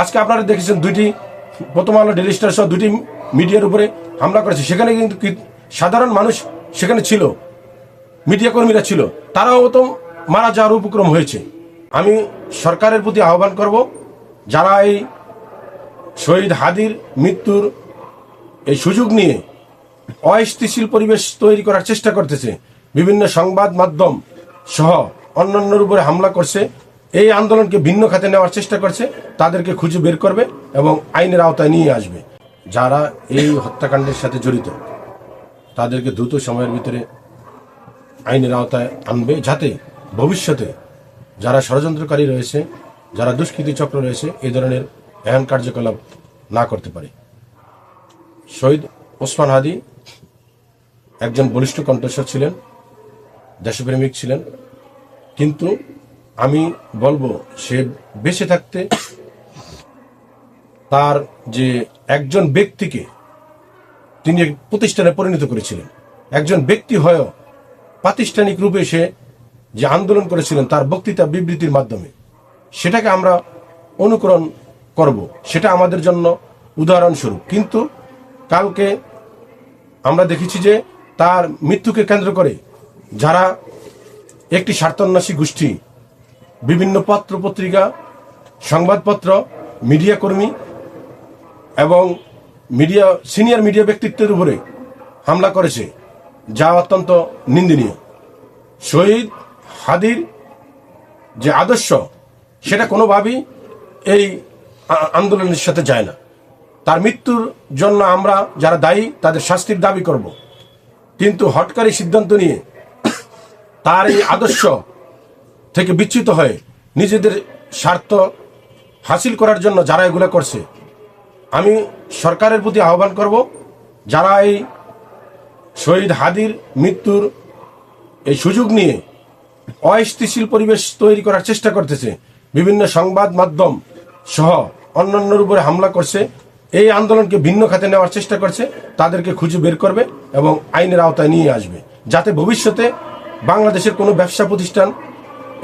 আজকে আপনারা দেখেছেন দুইটি প্রথম আলো ডেলি স্টার সহ দুটি মিডিয়ার উপরে হামলা করেছে। সেখানে কিন্তু সাধারণ মানুষ সেখানে ছিল, মিডিয়া কর্মীরা ছিল। তারাও তো মারা যাওয়ার উপক্রম হয়েছে। আমি সরকারের প্রতি আহ্বান করব, যারা এই শহীদ হাদির মৃত্যুর এই সুযোগ নিয়ে অস্থিতিশীল পরিবেশ তৈরি করার চেষ্টা করতেছে। বিভিন্ন সংবাদ মাধ্যম সহ অন্যান্যর উপরে হামলা করছে। এই আন্দোলনকে ভিন্ন খাতে নেওয়ার চেষ্টা করছে, তাদেরকে খুঁজে বের করবে এবং আইনের আওতায় নিয়ে আসবে। যারা এই হত্যাকাণ্ডের সাথে জড়িত, তাদেরকে দ্রুত সময়ের ভিতরে আইনের আওতায় আনবে, যাতে ভবিষ্যতে যারা ষড়যন্ত্রকারী রয়েছে, যারা দুষ্কৃতী চক্র রয়েছে এই ধরনের এহেন কার্যকলাপ না করতে পারে। শহীদ ওসমান হাদি একজন বলিষ্ঠ কণ্ঠস্বর ছিলেন, দেশপ্রেমিক ছিলেন, কিন্তু আমি বলব, সে বেঁচে থাকতে তার যে একজন ব্যক্তিকে তিনি প্রতিষ্ঠানে পরিণত করেছিলেন, একজন ব্যক্তি হয়েও প্রাতিষ্ঠানিক রূপে সে যে আন্দোলন করেছিলেন, তার বক্তৃতা, বিবৃতির মাধ্যমে, সেটাকে আমরা অনুকরণ করব। সেটা আমাদের জন্য উদাহরণস্বরূপ। কিন্তু কালকে আমরা দেখেছি যে তার মৃত্যুকে কেন্দ্র করে যারা একটি স্বার্থন্যাসী গোষ্ঠী বিভিন্ন পত্র পত্রিকা, সংবাদপত্র, মিডিয়া কর্মী এবং মিডিয়া, সিনিয়র মিডিয়া ব্যক্তিত্বের উপরে হামলা করেছে, যা অত্যন্ত নিন্দনীয়। শহীদ হাদির যে আদর্শ, সেটা কোনোভাবেই এই আন্দোলনের সাথে যায় না। তার মৃত্যুর জন্য আমরা যারা দায়ী, তাদের শাস্তির দাবি করব। কিন্তু হটকারী সিদ্ধান্ত নিয়ে তার এই আদর্শ থেকে বিচ্যুত হয়ে নিজেদের স্বার্থ হাসিল করার জন্য যারা এগুলো করছে, আমি সরকারের প্রতি আহ্বান করব, যারা এই শহীদ হাদির মৃত্যুর এই সুযোগ নিয়ে অস্থিতিশীল পরিবেশ তৈরি করার চেষ্টা করতেছে, বিভিন্ন সংবাদ মাধ্যম সহ অন্যান্যর উপরে হামলা করছে, এই আন্দোলনকে ভিন্ন খাতে নেওয়ার চেষ্টা করছে, তাদেরকে খুঁজে বের করবে এবং আইনের আওতায় নিয়ে আসবে, যাতে ভবিষ্যতে বাংলাদেশের কোনো ব্যবসা প্রতিষ্ঠান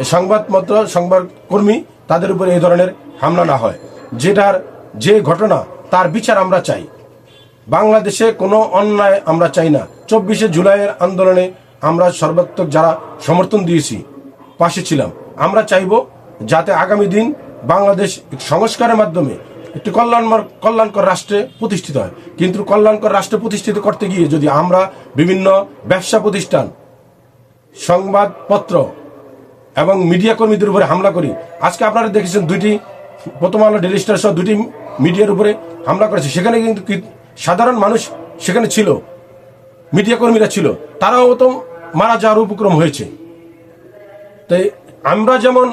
সংবাদপত্র, সংবাদ কর্মী তাদের উপরে এই ধরনের হামলা না হয়। যেটার যে ঘটনা, তার বিচার আমরা চাই। বাংলাদেশে কোনো অন্যায় আমরা চাই না। চব্বিশে জুলাইয়ের আন্দোলনে আমরা সর্বাত্মক যারা সমর্থন দিয়েছি, পাশে ছিলাম। আমরা চাইব যাতে আগামী দিন বাংলাদেশ সংস্কারের মাধ্যমে একটি কল্যাণময় কল্যাণকর রাষ্ট্রে প্রতিষ্ঠিত হয়। কিন্তু কল্যাণকর রাষ্ট্রে প্রতিষ্ঠিত করতে গিয়ে যদি আমরা বিভিন্ন ব্যবসা প্রতিষ্ঠান, সংবাদপত্র এবং মিডিয়া কর্মীদের উপরে হামলা করি। আজকে আপনারা দেখেছেন দুইটি প্রথম আলো ডেলি স্টার সহ দুটি মিডিয়ার উপরে হামলা করেছে। সেখানে কিন্তু সাধারণ মানুষ সেখানে ছিল, মিডিয়া কর্মীরা ছিল। তারাও তো মারা যাওয়ার উপক্রম হয়েছে। তাই আমরা যেমন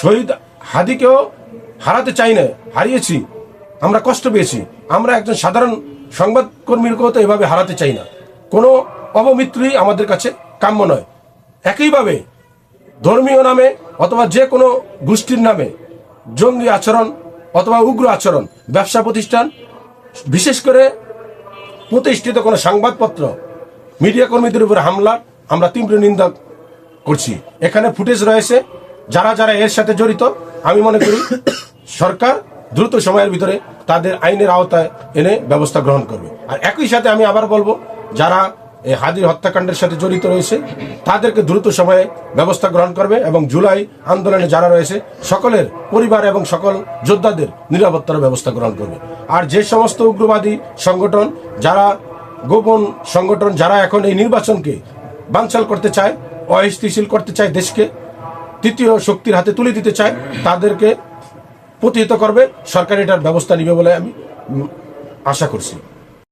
শহীদ হাদিকেও হারাতে চাই না, হারিয়েছি, আমরা কষ্ট পেয়েছি। আমরা একজন সাধারণ সংবাদকর্মীকেও তো এভাবে হারাতে চাই না। কোনো অপমিত্রই আমাদের কাছে কাম্য নয়। একইভাবে ধর্মীয় নামে অথবা যে কোনো গোষ্ঠীর নামে জঙ্গি আচরণ অথবা উগ্র আচরণ, ব্যবসা প্রতিষ্ঠান, বিশেষ করে প্রতিষ্ঠিত কোনো সংবাদপত্র, মিডিয়া কর্মীদের উপর হামলার আমরা তীব্র নিন্দা করছি। এখানে ফুটেজ রয়েছে, যারা যারা এর সাথে জড়িত, আমি মনে করি সরকার দ্রুত সময়ের ভিতরে তাদের আইনের আওতায় এনে ব্যবস্থা গ্রহণ করবে। আর একই সাথে আমি আবার বলব, যারা এই হাদির হত্যাকাণ্ডের সাথে জড়িত রয়েছে। তাদেরকে দ্রুত সময়ে ব্যবস্থা গ্রহণ করবে এবং জুলাই আন্দোলনে যারা রয়েছে, সকলের পরিবার এবং সকল যোদ্ধাদের নিরাপত্তার ব্যবস্থা গ্রহণ করবে। আর যে সমস্ত উগ্রবাদী সংগঠন যারা, গোপন সংগঠন যারা এখন এই নির্বাচনকে বানচাল করতে চায়, অস্থিতিশীল করতে চায় দেশকে, তৃতীয় শক্তির হাতে তুলে দিতে চায়, তাদেরকে প্রতিহিত করবে। সরকার এটার ব্যবস্থা নিবে বলে আমি আশা করছি।